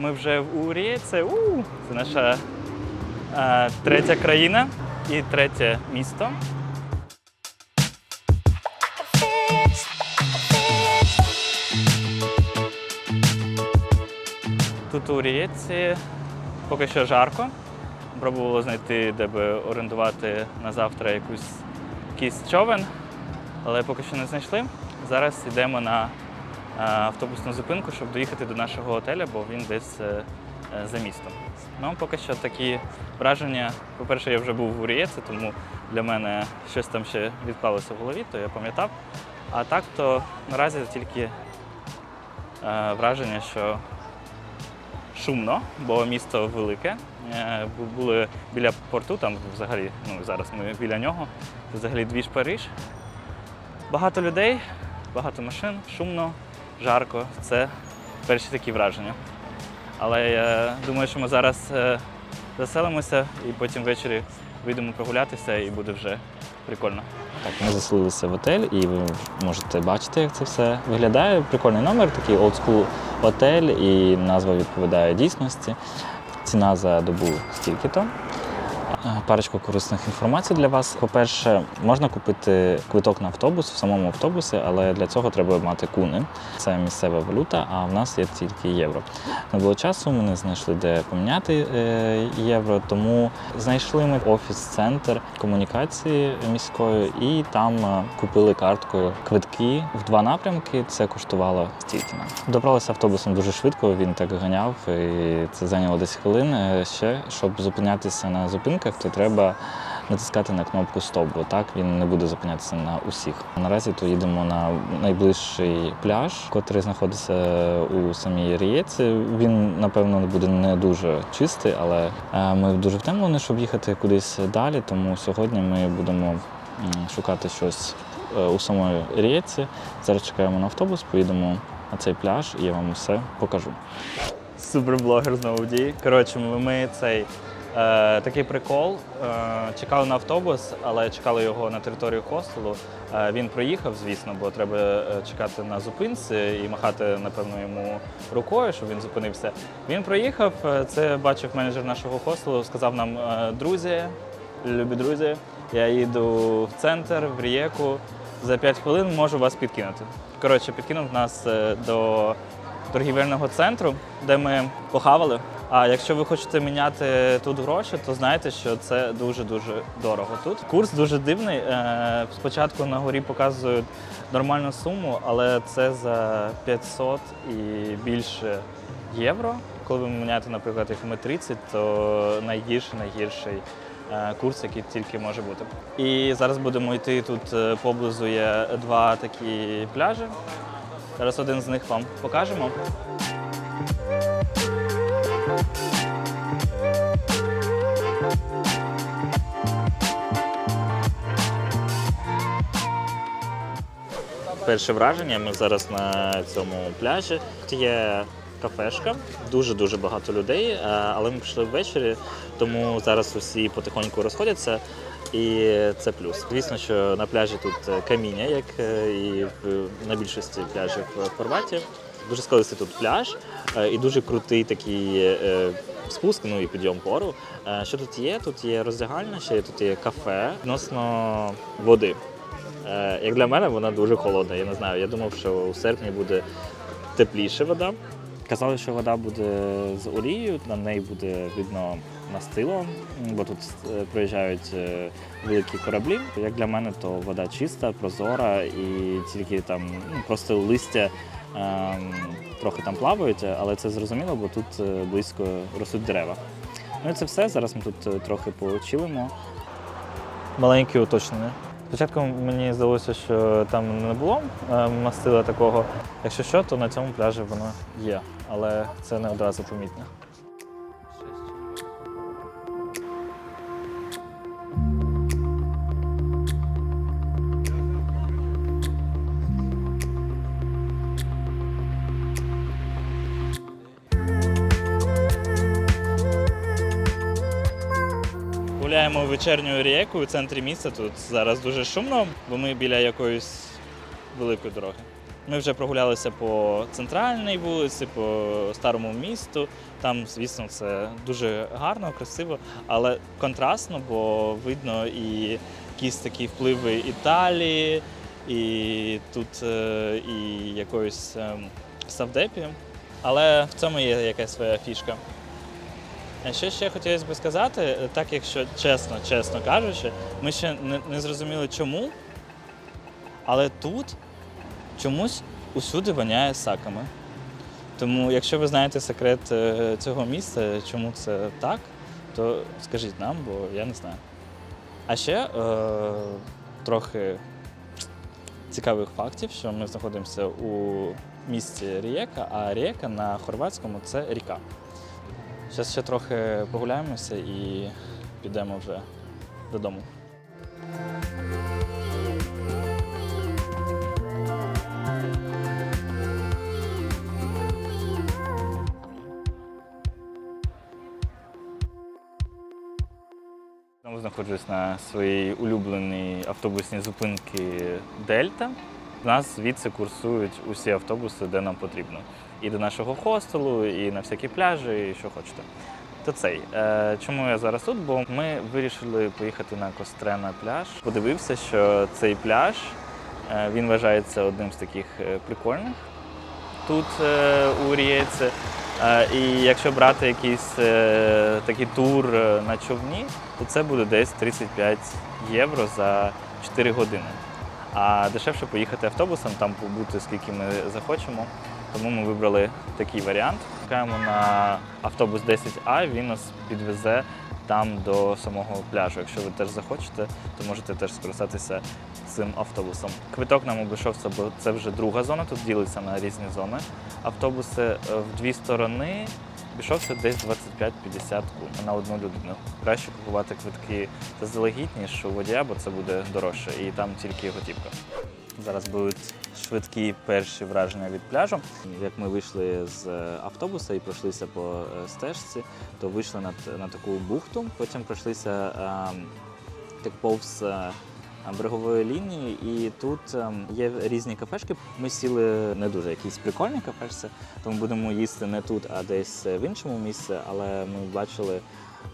Ми вже в Урі, це, у, це наша е, третя країна і третє місто. Тут у Рієці поки що жарко. Пробувало знайти, де би орендувати на завтра якусь, якийсь човен, але поки що не знайшли. Зараз йдемо на автобусну зупинку, щоб доїхати до нашого готеля, бо він десь е, е, за містом. Ну, поки що такі враження. По-перше, я вже був в Урієці, тому для мене щось там ще відклалося в голові, то я пам'ятав. А так, то наразі тільки е, враження, що шумно, бо місто велике. Е, Були біля порту, там взагалі, ну зараз ми біля нього, взагалі двіж Париж. Багато людей, багато машин, шумно, жарко. Це перші такі враження. Але я думаю, що ми зараз е, заселимося і потім ввечері вийдемо прогулятися і буде вже прикольно. Так, ми заселилися в отель, і ви можете бачити, як це все виглядає. Прикольний номер, такий олдскул отель, і назва відповідає дійсності. Ціна за добу стільки-то. Е, Парочку корисних інформацій для вас. По-перше, можна купити квиток на автобус в самому автобусі, але для цього треба мати куни. Це місцева валюта, а в нас є тільки євро. Не було часу, ми не знайшли, де поміняти е, євро, тому знайшли ми офіс-центр комунікації міської і там е, купили карткою квитки в два напрямки. Це коштувало стільки нам. Добралися автобусом дуже швидко, він так ганяв, і це зайняло десь хвилин. Ще щоб зупинятися на зупинках, то треба натискати на кнопку Стоп, бо так він не буде зупинятися на усіх. Наразі то їдемо на найближчий пляж, який знаходиться у самій Рієці. Він, напевно, буде не дуже чистий, але е, ми дуже втемлені, щоб їхати кудись далі. Тому сьогодні ми будемо шукати щось е, у самої Рієці. Зараз чекаємо на автобус, поїдемо на цей пляж і я вам все покажу. Суперблогер знову дії. Коротше, ми цей е, такий прикол. Е, чекали на автобус, але чекали його на територію хостелу. Е, він проїхав, звісно, бо треба е, чекати на зупинці і махати, напевно, йому рукою, щоб він зупинився. Він проїхав. е, Це бачив менеджер нашого хостелу. Сказав нам, е, друзі, любі друзі, я їду в центр, в Рієку. За 5 хвилин можу вас підкинути. Коротше, підкинув нас е, до торгівельного центру, де ми похавали. А якщо ви хочете міняти тут гроші, то знайте, що це дуже-дуже дорого тут. Курс дуже дивний. Е, Спочатку на горі показують нормальну суму, але це за 500 і більше євро. Коли ви міняєте, наприклад, як ми 30, то найгірший, найгірший е, курс, який тільки може бути. І зараз будемо йти тут е, поблизу є два такі пляжі. Зараз один з них вам покажемо. Перше враження. Ми зараз на цьому пляжі. Є кафешка, дуже-дуже багато людей, е, але ми прийшли ввечері, тому зараз усі потихоньку розходяться. І це плюс. Звісно, що на пляжі тут е, каміння, як е, і на більшості пляжів в Хорватії. Дуже складистий тут пляж е, і дуже крутий такий е, спуск, ну і підйом вгору. Е, Що тут є? Тут є роздягальня, ще тут є кафе відносно води. Як для мене, вона дуже холодна. Я не знаю. Я думав, що у серпні буде тепліше вода. Казали, що вода буде з олією, на неї буде видно мастило, бо тут проїжджають великі кораблі. Як для мене, то вода чиста, прозора і тільки там ну, просто листя трохи там плавають, але це зрозуміло, бо тут е, близько ростуть дерева. Ну і це все. Зараз ми тут е, трохи почилимо. Маленьке уточнення. Спочатку мені здалося, що там не було е, мастила такого. Якщо що, то на цьому пляжі воно є, але це не одразу помітно. Гуляємо вечірньою рікою у центрі міста. Тут зараз дуже шумно, бо ми біля якоїсь великої дороги. Ми вже прогулялися по центральній вулиці, по старому місту. Там, звісно, це дуже гарно, красиво, але контрастно, бо видно і якісь такі впливи Італії, і тут е, і якоїсь ем, савдепі. Але в цьому є якась своя фішка. А що ще хотілося б сказати, так якщо чесно, чесно кажучи, ми ще не, не зрозуміли чому, але тут чомусь усюди воняє саками. Тому, якщо ви знаєте секрет е, цього місця, чому це так, то скажіть нам, бо я не знаю. А ще е, трохи цікавих фактів, що ми знаходимося у місті Рієка, а Рієка на хорватському це ріка. Зараз ще трохи погуляємося і підемо вже додому. Знаходжусь на своїй улюбленій автобусній зупинці Дельта. Нас звідси курсують усі автобуси, де нам потрібно. І до нашого хостелу, і на всякі пляжі, і що хочете. То цей. Е, чому я зараз тут? Бо ми вирішили поїхати на Кострена пляж. Подивився, що цей пляж е, він вважається одним з таких е, прикольних тут у Рієці. І якщо брати якийсь такий тур на човні, то це буде десь 35 євро за 4 години. А дешевше поїхати автобусом, там побути скільки ми захочемо. Тому ми вибрали такий варіант. Чекаємо на автобус 10А, він нас підвезе там до самого пляжу. Якщо ви теж захочете, то можете теж скористатися цим автобусом. Квиток нам обійшовся, бо це вже друга зона, тут ділиться на різні зони. Автобуси е, в дві сторони обійшовся десь 25-50 кун на одну людину. Краще купувати квитки заздалегідь, ніж у водія, бо це буде дорожче, і там тільки готівка. Зараз будуть швидкі перші враження від пляжу. Як ми вийшли з е, автобуса і пройшлися по е, стежці, то вийшли на, на таку бухту, потім пройшлися ем, так повз е, берегової лінії, і тут ем, є різні кафешки. Ми сіли не дуже якісь прикольні кафешці, тому будемо їсти не тут, а десь в іншому місці. Але ми бачили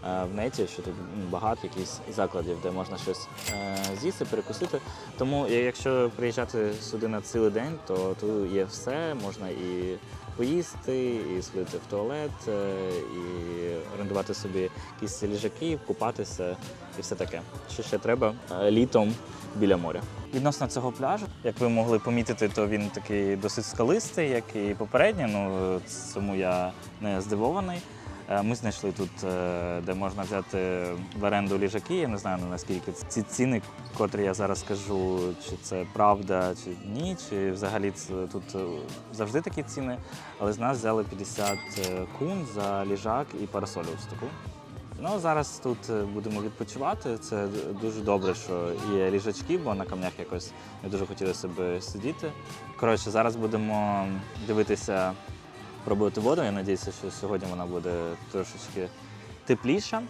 в неті, що тут багато якісь закладів, де можна щось е, з'їсти, перекусити. Тому е, якщо приїжджати сюди на цілий день, то тут є все, можна і поїсти, і сходити в туалет, е, і орендувати собі якісь ліжаки, купатися і все таке. Що ще треба Е, літом біля моря. Відносно цього пляжу, як ви могли помітити, то він такий досить скалистий, як і попередній. Ну цьому я не здивований. Е, Ми знайшли тут, е, де можна взяти в оренду ліжаки. Я не знаю наскільки ці ціни, котрі я зараз скажу, чи це правда, чи ні, чи взагалі це тут е, завжди такі ціни. Але з нас взяли 50 кун за ліжак і парасолю ось таку. Ну, зараз тут будемо відпочивати. Це дуже добре, що є ліжачки, бо на камнях якось не дуже хотілося б сидіти. Коротше, зараз будемо дивитися, пробувати воду. Я сподіваюся, що сьогодні вона буде трошечки тепліша.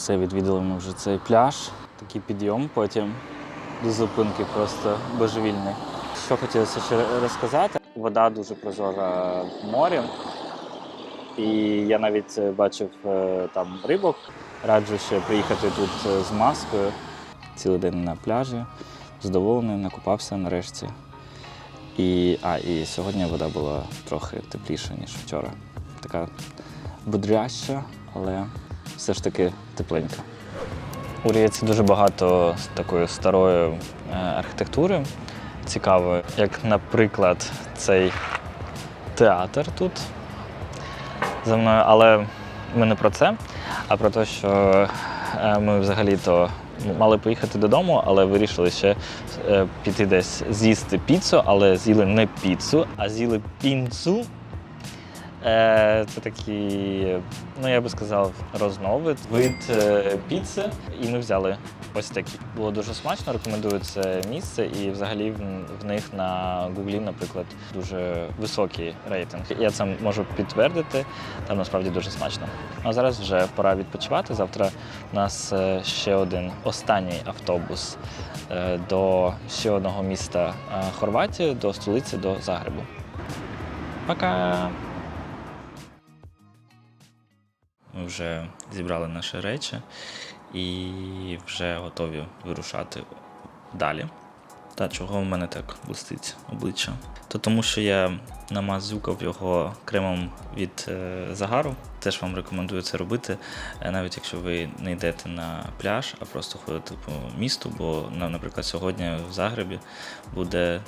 Все, відвідали ми вже цей пляж. Такий підйом потім до зупинки просто божевільний. Що хотілося ще розказати? Вода дуже прозора в морі. І я навіть е, бачив е, там рибок. Раджу ще приїхати тут е, з маскою. Цілий день на пляжі, задоволений, накупався нарешті. І, а, і сьогодні вода була трохи тепліша, ніж вчора. Така бодряща, але все ж таки тепленька. У Рієці дуже багато такої старої е, архітектури цікавої, як, наприклад, цей театр тут за мною. Але ми не про це, а про те, що е, ми взагалі-то мали поїхати додому, але вирішили ще е, піти десь з'їсти піцу, але з'їли не піцу, а з'їли пінцу. Е, Це такий, ну я би сказав, розновид, вид е, піци. І ми взяли ось такі. Було дуже смачно, рекомендую це місце. І взагалі в, них на Гуглі, наприклад, дуже високий рейтинг. Я це можу підтвердити. Там насправді дуже смачно. А зараз вже пора відпочивати. Завтра у нас е, ще один останній автобус до ще одного міста Хорватії, до столиці, до Загребу. Пока! Ми вже зібрали наші речі і вже готові вирушати далі. Та чого в мене так блистить обличчя? То тому, що я намазюкав його кремом від е, загару. Теж вам рекомендую це робити, е, навіть якщо ви не йдете на пляж, а просто ходите по місту. Бо, наприклад, сьогодні в Загребі буде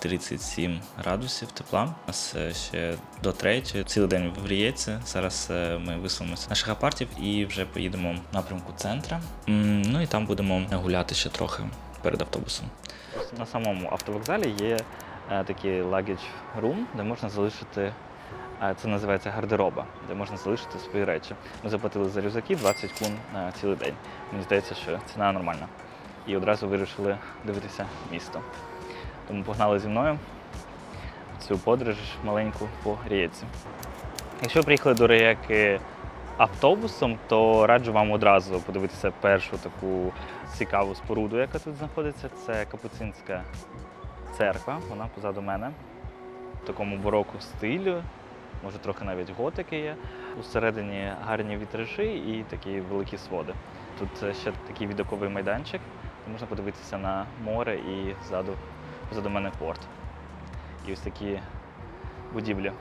37 градусів тепла. У нас е, ще до третьої, цілий день в Рієці. Зараз е, ми висловимося наших апартів і вже поїдемо в напрямку центра. Ну і там будемо гуляти ще трохи перед автобусом. На самому автовокзалі є е, такий luggage room, де можна залишити. Це називається гардероба, де можна залишити свої речі. Ми заплатили за рюкзаки 20 кун на цілий день. Мені здається, що ціна нормальна. І одразу вирішили дивитися місто. Тому погнали зі мною цю подорож маленьку по Рієці. Якщо приїхали до Рієки автобусом, то раджу вам одразу подивитися першу таку цікаву споруду, яка тут знаходиться. Це Капуцинська церква, вона позаду мене. В такому бароку стилю, може трохи навіть готики є. Усередині гарні вітражі і такі великі своди. Тут ще такий відоковий майданчик, де можна подивитися на море і ззаду, позаду мене порт. І ось такі будівлі.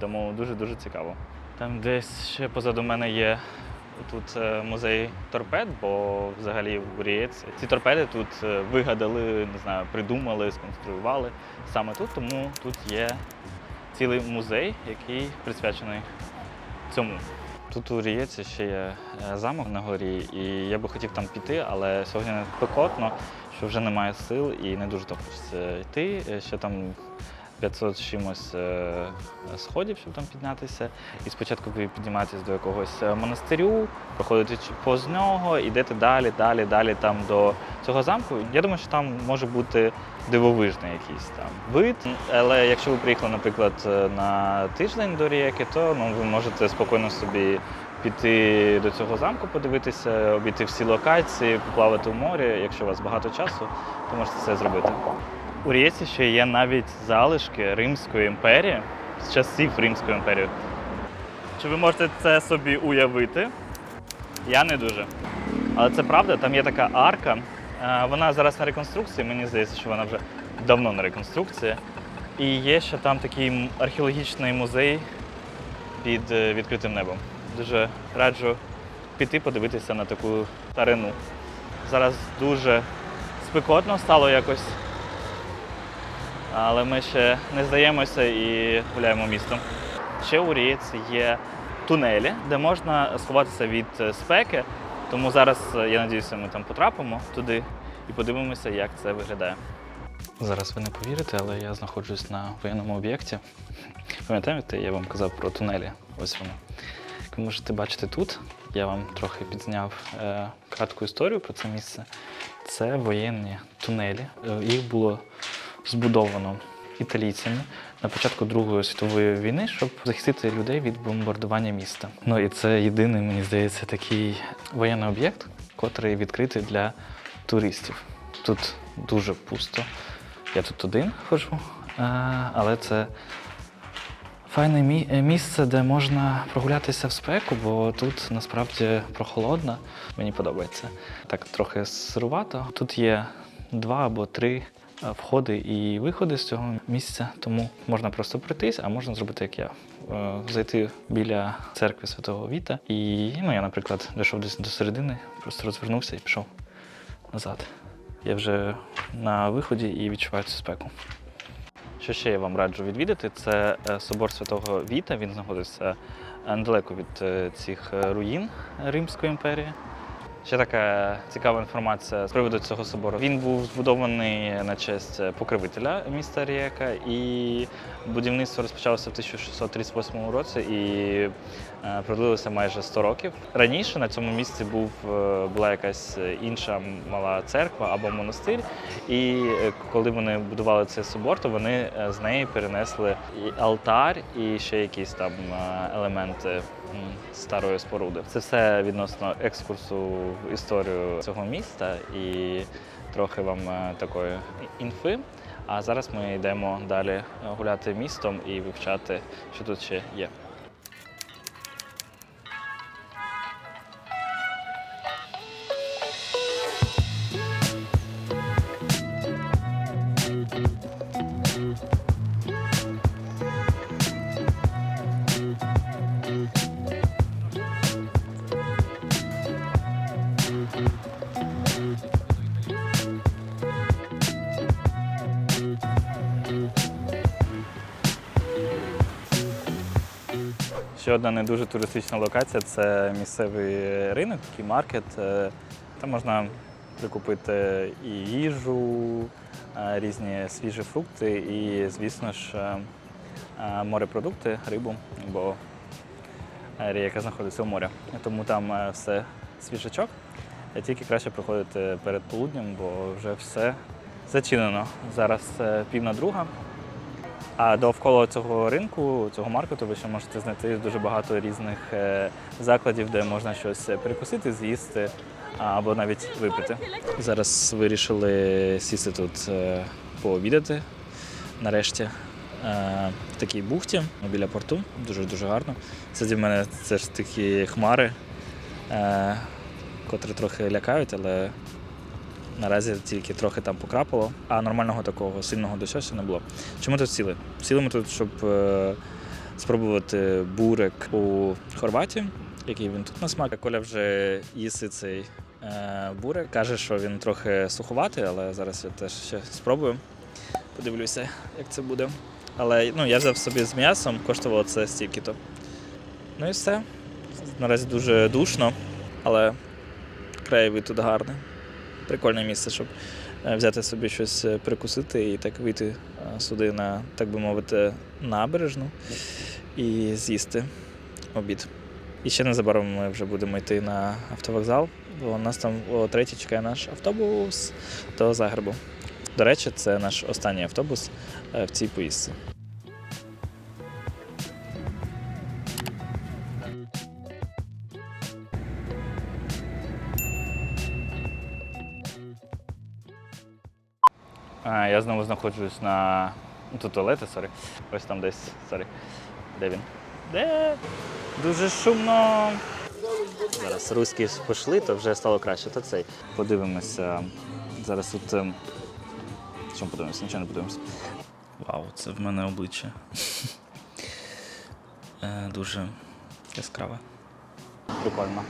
Тому дуже-дуже цікаво. Там десь ще позаду мене є тут е, музей торпед, бо взагалі в ці торпеди тут е, вигадали, не знаю, придумали, сконструювали саме тут, тому тут є цілий музей, який присвячений цьому. Тут у Рієці ще є е, замок на горі, і я би хотів там піти, але сьогодні спекотно, що вже немає сил і не дуже так хочеться йти. Е, Ще там 500 чимось е, сходів, щоб там піднятися. І спочатку ви до якогось е, монастирю, проходите ч- повз нього, йдете далі, далі, далі там до цього замку. Я думаю, що там може бути дивовижний якийсь там вид. Але якщо ви приїхали, наприклад, на тиждень до Рієки, то ну, ви можете спокійно собі піти до цього замку, подивитися, обійти всі локації, поплавати у морі. Якщо у вас багато часу, то можете це зробити. У Рієці ще є навіть залишки Римської імперії з часів Римської імперії. Чи ви можете це собі уявити? Я не дуже. Але це правда, там є така арка. Е, Вона зараз на реконструкції, мені здається, що вона вже давно на реконструкції. І є ще там такий археологічний музей під е, відкритим небом. Дуже раджу піти подивитися на таку старину. Зараз дуже спекотно стало якось. Але ми ще не здаємося і гуляємо містом. Ще у Рієці є тунелі, де можна сховатися від е, спеки. Тому зараз, е, я сподіваюся, ми там потрапимо туди і подивимося, як це виглядає. Зараз ви не повірите, але я знаходжусь на воєнному об'єкті. Пам'ятаєте, я вам казав про тунелі. Ось вони. Ви можете бачити тут, я вам трохи підзняв е, кратку історію про це місце. Це воєнні тунелі. Е, їх було збудовано італійцями на початку Другої світової війни, щоб захистити людей від бомбардування міста. Ну і це єдиний, мені здається, такий воєнний об'єкт, котрий відкритий для туристів. Тут дуже пусто. Я тут один ходжу, е, але це файне е, місце, де можна прогулятися в спеку, бо тут насправді прохолодно. Мені подобається. Так трохи сирувато. Тут є два або три е, входи і виходи з цього місця, тому можна просто пройтись, а можна зробити як я. Е, Зайти біля церкви Святого Віта. І ну, я, наприклад, дійшов десь до середини, просто розвернувся і пішов назад. Я вже на виході і відчуваю цю спеку. Що ще я вам раджу відвідати, це е, собор Святого Віта. Він знаходиться е, недалеко від е, цих руїн Римської імперії. Ще така цікава інформація з приводу цього собору. Він був збудований на честь покровителя міста Рієка, і будівництво розпочалося в 1638 році і е, продлилося майже 100 років. Раніше на цьому місці був, е, була якась інша мала церква або монастир. І е, коли вони будували цей собор, то вони е, з неї перенесли і алтар, і ще якісь там е, елементи старої споруди. Це все відносно екскурсу історію цього міста і трохи вам е, такої інфи. А зараз ми йдемо далі е, гуляти містом і вивчати, що тут ще є. Ще одна не дуже туристична локація це місцевий ринок, такий маркет. Е, Там можна прикупити і їжу, е, різні свіжі фрукти і, звісно ж, е, морепродукти, рибу, бо ріка знаходиться у морі. Тому там все свіжачок. Тільки краще приходити перед полуднем, бо вже все зачинено. Зараз пів на друга. А довкола цього ринку, цього маркету, ви ще можете знайти дуже багато різних е, закладів, де можна щось перекусити, з'їсти або навіть випити. Зараз вирішили сісти тут е, пообідати нарешті. е, В такій бухті біля порту. Дуже дуже гарно. Це для мене це ж такі хмари, е, котрі трохи лякають, але Наразі тільки трохи там покрапало, а нормального такого сильного дощу не було. Чому тут сіли? Сіли ми тут, щоб е, спробувати бурек у Хорватії, який він тут на смак. Коля вже їси цей е, бурек. Каже, що він трохи суховатий, але зараз я теж ще спробую. Подивлюся, як це буде. Але ну, я взяв собі з м'ясом, коштувало це стільки-то. Ну і все. Наразі дуже душно, але краєвид тут гарний прикольне місце, щоб е, взяти собі щось е, прикусити і так вийти е, сюди на, так би мовити, набережну і з'їсти обід. І ще незабаром ми вже будемо йти на автовокзал, бо у нас там о третій чекає наш автобус до Загребу. До речі, це наш останній автобус в цій поїздці. Я знову знаходжусь на. Тут туалети, сорі. Ось там десь, сорі. Де він? Де? Дуже шумно. Зараз руські пішли, то вже стало краще. То цей. Подивимося. Зараз тут. ем, Що ми подивимося? Нічого не подивимося. Вау, це в мене обличчя. Е, Дуже яскраве. Прикольно.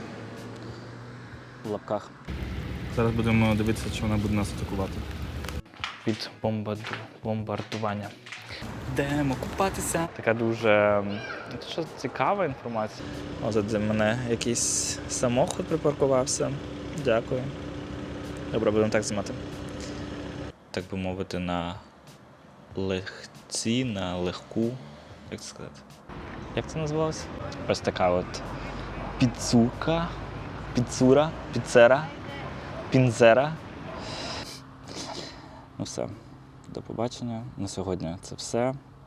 В лапках. Зараз будемо дивитися, чи вона буде нас атакувати від бомбарду... бомбардування. Йдемо купатися. Така дуже що цікава інформація. О, тут для мене якийсь самохід припаркувався. Дякую. Добре, будемо так знімати. Так би мовити, на легці, на легку. Як це сказати? Як це називалося? Ось така от піцука, піцура, піцера, пінзера. Ну все, до побачення. На сьогодні це все.